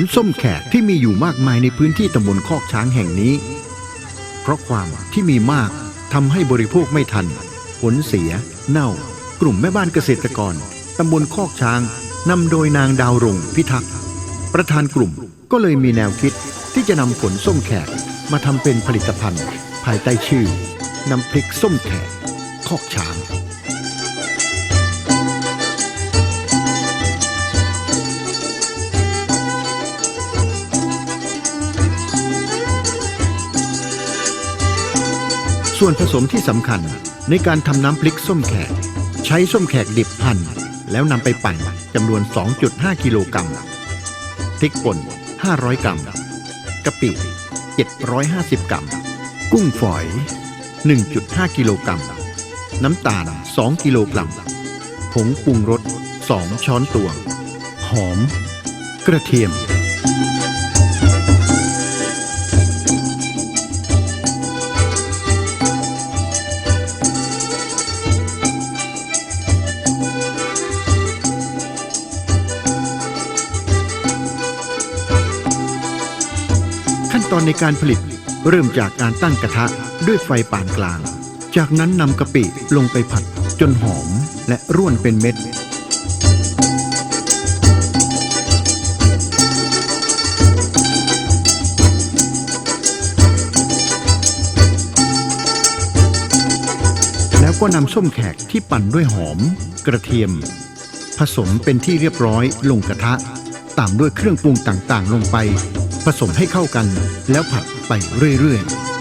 ลส้มแขกที่มีอยู่มากมายในพื้นที่ตำบลคอกช้างแห่งนี้ เพราะความที่มีมากทำให้บริโภคไม่ทัน ผลเสีย เน่า กลุ่มแม่บ้านเกษตรกรตำบลคอกช้างนำโดยนางดาวรงพิทักษ์ประธานกลุ่มก็เลยมีแนวคิดที่จะนำผลส้มแขกมาทำเป็นผลิตภัณฑ์ ภายใต้ชื่อน้ำพริกส้มแขกคอกช้าง ส่วนผสมที่สำคัญในการทำน้ำพริกส้มแขก ใช้ส้มแขกดิบหั่นแล้วนำไปปั่นจำนวน 2.5 กิโลกรัมพริกป่น 500 กรัมกะปิ 750 กรัม กุ้งฝอย 1.5 กิโลกรัม น้ำตาล 2 กิโลกรัม ผงปรุงรส 2 ช้อนตวง หอม กระเทียม ตอนในการผลิต เริ่มจากการตั้งกระทะด้วยไฟปานกลาง จากนั้นนำกะปิลงไปผัดจนหอมและร่วนเป็นเม็ด แล้วก็นำส้มแขกที่ปั่นด้วยหอม กระเทียม ผสมเป็นที่เรียบร้อยลงกระทะ ตามด้วยเครื่องปรุงต่างๆ ลงไป ผสมให้เข้ากันแล้วผัดไปเรื่อยๆ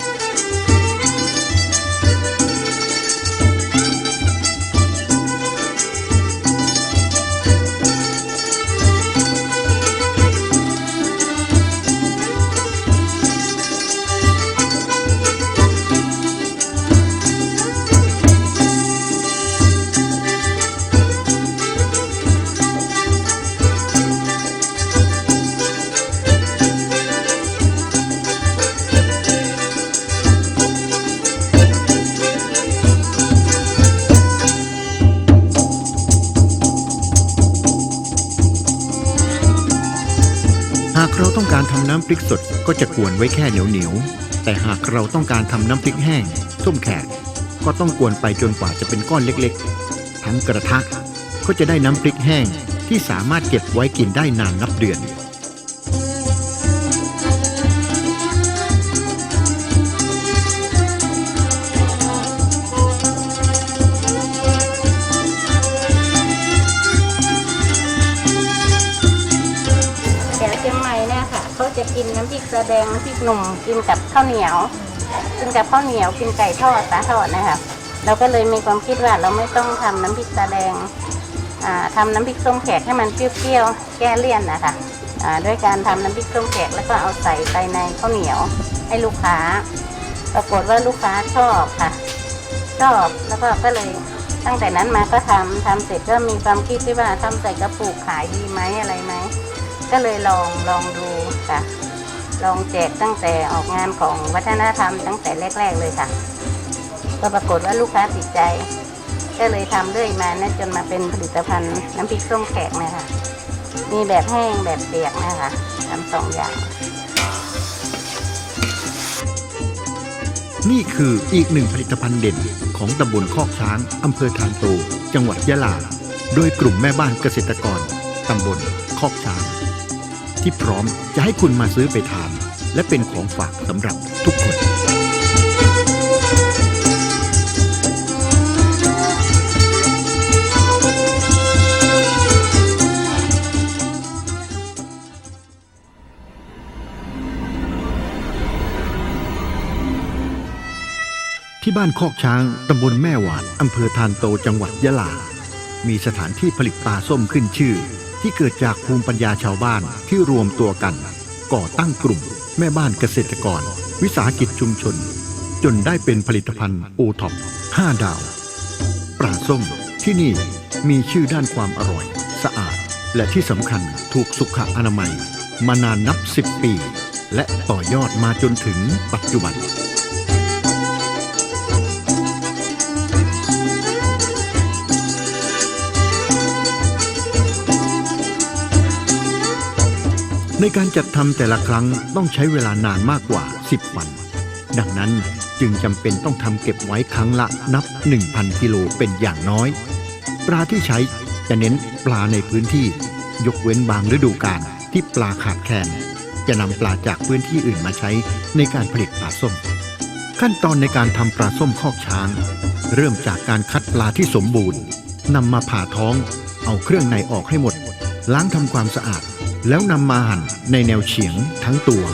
การทำน้ำพริกสดก็จะกวนไว้แค่เหนียวเหนียวแต่หากเราต้องการทำน้ำพริกแห้งส้มแขกก็ต้องกวนไปจนกว่าจะเป็นก้อนเล็กๆ ทั้งกระทะก็จะได้น้ำพริกแห้งที่สามารถเก็บไว้กินได้นานนับเดือน กินน้ำพริกแสดงน้ำพริกหนุ่มกินกับข้าวเหนียว กินกับข้าวเหนียวกินไก่ทอดปลาทอดนะคะเราก็เลยมีความคิดว่าเราไม่ต้องทำน้ำพริกแสดงอ่าทำน้ำพริกส้มแขกให้มันเปรี้ยวๆแก้เลี่ยนนะคะด้วยการทำน้ำพริกส้มแขกแล้วก็เอาใส่ไปในข้าวเหนียวให้ลูกค้า ปรากฏว่าลูกค้าชอบค่ะ ชอบแล้วก็ก็เลยตั้งแต่นั้นมาก็ทำทำเสร็จก็มีความคิดที่ว่าทำใส่กระปุกขายดีไหมอะไรไหมก็เลยลองลองดูค่ะ ลองแจกตั้งแต่ออกงานของวัฒนธรรมตั้งแต่แรก ๆ เลยค่ะ ก็ปรากฏว่าลูกค้าติดใจ ก็เลยทำเรื่อยมานะจนมาเป็นผลิตภัณฑ์น้ำพริกส้มแขกนะคะ มีแบบแห้งแบบเปียกนะคะทำสองอย่าง นี่คืออีกหนึ่งผลิตภัณฑ์เด่นของตำบลคอกช้างอำเภอทานโต จังหวัดยะลา โดยกลุ่มแม่บ้านเกษตรกรตำบลคอกช้าง ที่พร้อมจะให้คุณมาซื้อไปทาน และเป็นของฝากสำหรับทุกคนที่บ้านคอกช้าง ตำบลแม่หวาด อำเภอทานโต จังหวัดยะลา มีสถานที่ผลิตปลาส้มขึ้นชื่อ ที่เกิดจากภูมิปัญญาชาวบ้านที่รวมตัวกัน ก่อตั้งกลุ่ม แม่บ้านเกษตรกร วิสาหกิจชุมชน จนได้เป็นผลิตภัณฑ์โอท็อป5ดาว ปลาส้มที่นี่มีชื่อด้านความอร่อย สะอาด และที่สำคัญถูกสุขอนามัย มานานนับ 10 ปี และต่อยอดมาจนถึงปัจจุบัน ในการจัดทำแต่ละครั้งต้องใช้เวลานานมากกว่า 10 วัน ดังนั้นจึงจำเป็นต้องทำเก็บไว้ครั้งละนับ 1,000 กิโลเป็นอย่างน้อย ปลาที่ใช้จะเน้นปลาในพื้นที่ ยกเว้นบางฤดูกาลที่ปลาขาดแคลนจะนำปลาจากพื้นที่อื่นมาใช้ในการผลิตปลาส้ม ขั้นตอนในการทำปลาส้มคอกช้าง เริ่มจากการคัดปลาที่สมบูรณ์นำมาผ่าท้อง เอาเครื่องในออกให้หมด ล้างทำความสะอาด แล้วนำมาหั่นในแนวเฉียงทั้งตัว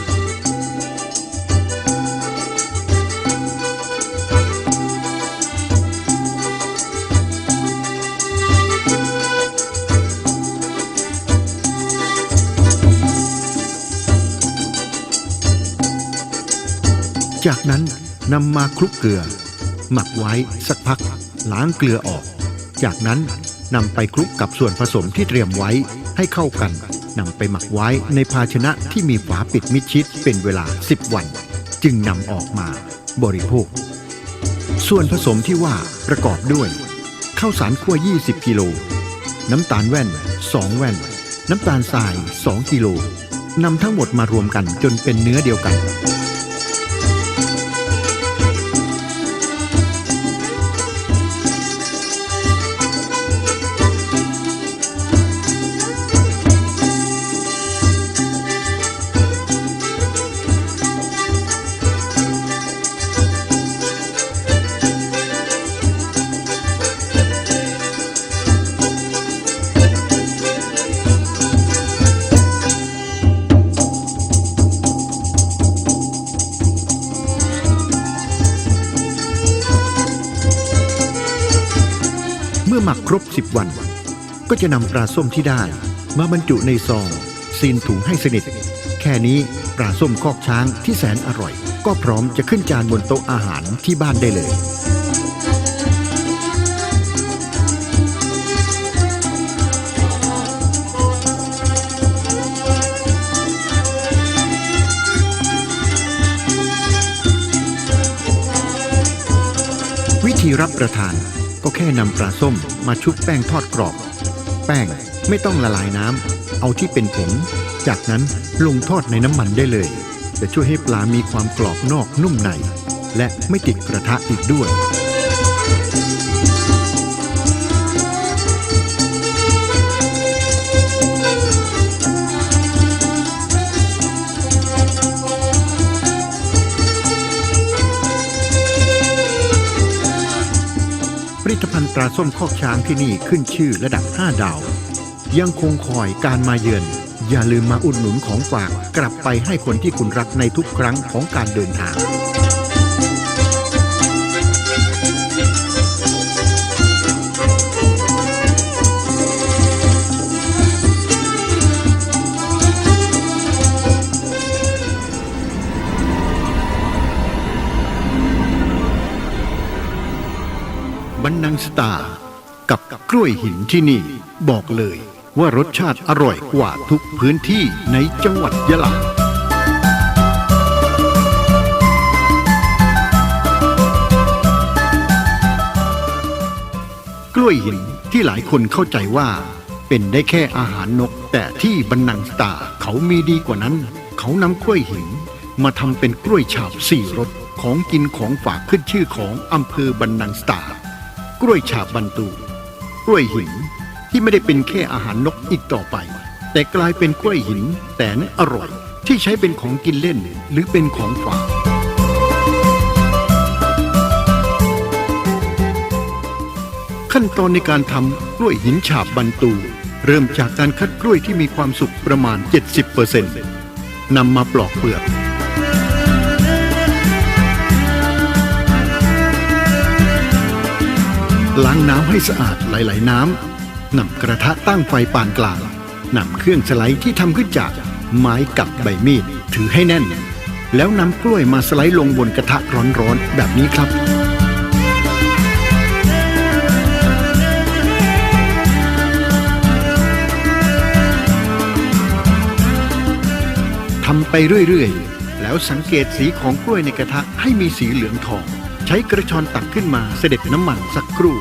จากนั้นนำมาคลุกเกลือ หมักไว้สักพักล้างเกลือออก จากนั้นนำไปคลุกกับส่วนผสมที่เตรียมไว้ให้เข้ากัน นำไปหมักไว้ในภาชนะที่มีฝาปิดมิดชิดเป็นเวลา 10 วัน จึงนำออกมาบริโภค ส่วนผสมที่ว่าประกอบด้วยข้าวสารขั่ว 20 กิโล น้ำตาลแว่น 2 แว่น น้ำตาลทราย 2 กิโลนำทั้งหมดมารวมกันจนเป็นเนื้อเดียวกัน ครบ 10 วัน ก็จะนำปลาส้มที่ได้มาบรรจุในซองซีนถุงให้สนิท แค่นี้ปลาส้มคอกช้างที่แสนอร่อย ก็พร้อมจะขึ้นจานบนโต๊ะอาหารที่บ้านได้เลยวิธีรับประทาน ก็แค่นำปลาส้มมาชุบแป้งทอดกรอบ แป้งไม่ต้องละลายน้ำเอาที่เป็นผง จากนั้นลงทอดในน้ำมันได้เลย จะช่วยให้ปลามีความกรอบนอกนุ่มใน และไม่ติดกระทะอีกด้วย ลิตภัณฑ์ปลาส้มคอกช้างที่นี่ขึ้นชื่อระดับ 5 ดาว ยังคงคอยการมาเยือน อย่าลืมมาอุดหนุนของฝากกลับไปให้คนที่คุณรักในทุกครั้งของการเดินทาง บันนังสตา กับกล้วยหินที่นี่ บอกเลยว่ารสชาติอร่อยกว่าทุกพื้นที่ในจังหวัดยะลากล้วยหินที่หลายคนเข้าใจว่า เป็นได้แค่อาหารนก แต่ที่บันนังสตาเขามีดีกว่านั้น เขานำกล้วยหิน มาทำเป็นกล้วยฉาบสี่รสของกินของฝากขึ้นชื่อของอำเภอบันนังสตา กล้วยฉาบบันตูกล้วยหินที่ไม่ได้เป็นแค่อาหารนกอีกต่อไป แต่กลายเป็นกล้วยหินแสนอร่อย ที่ใช้เป็นของกินเล่นหรือเป็นของฝากขั้นตอนในการทำกล้วยหินฉาบบันตู เริ่มจากการคัดกล้วยที่มีความสุกประมาณ 70%นำมาปลอกเปลือก ล้างน้ำให้สะอาดหลายๆน้ำนำกระทะตั้งไฟปานกลางนำเครื่องสไลด์ที่ทำขึ้นจากไม้กับใบมีดถือให้แน่น แล้วนำกล้วยมาสไลด์ลงบนกระทะร้อนๆแบบนี้ครับทำไปเรื่อย ๆ แล้วสังเกตสีของกล้วยในกระทะให้มีสีเหลืองทอง ใช้กระชอนตักขึ้นมาเสด็จน้ำมันสักครู่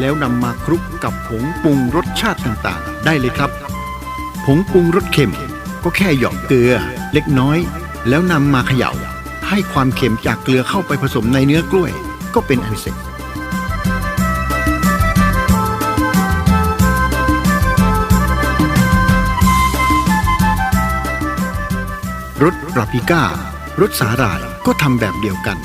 แล้วนำมาคลุกกับผงปรุงรสชาติต่างๆ ได้เลยครับ ผงปรุงรสเค็มก็แค่หยอกเกลือเล็กน้อย แล้วนำมาเขย่า ให้ความเค็มจากเกลือเข้าไปผสมในเนื้อกล้วย ก็เป็นอันเสร็จรถราพิก้ารถสาหร่ายก็ทำแบบเดียวกัน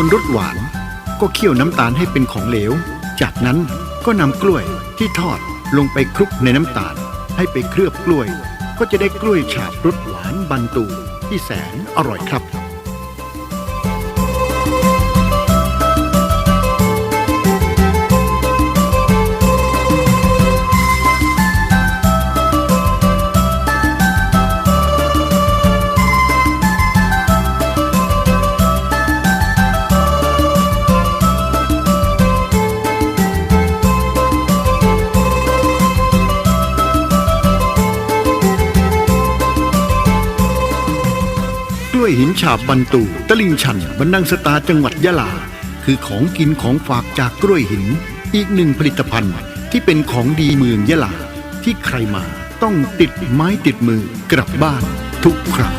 ส่วนรสหวานก็เคี่ยวน้ำตาลให้เป็นของเหลว จากนั้นก็นำกล้วยที่ทอดลงไปคลุกในน้ำตาล ให้ไปเคลือบกล้วย ก็จะได้กล้วยฉาบรสหวานบันตูที่แสนอร่อยครับ ฉาบบันตูตลิ่งชันบันนังสตาจังหวัดยะลา คือของกินของฝากจากกล้วยหิน อีกหนึ่งผลิตภัณฑ์ที่เป็นของดีเมืองยะลา ที่ใครมาต้องติดไม้ติดมือกลับบ้านทุกครั้ง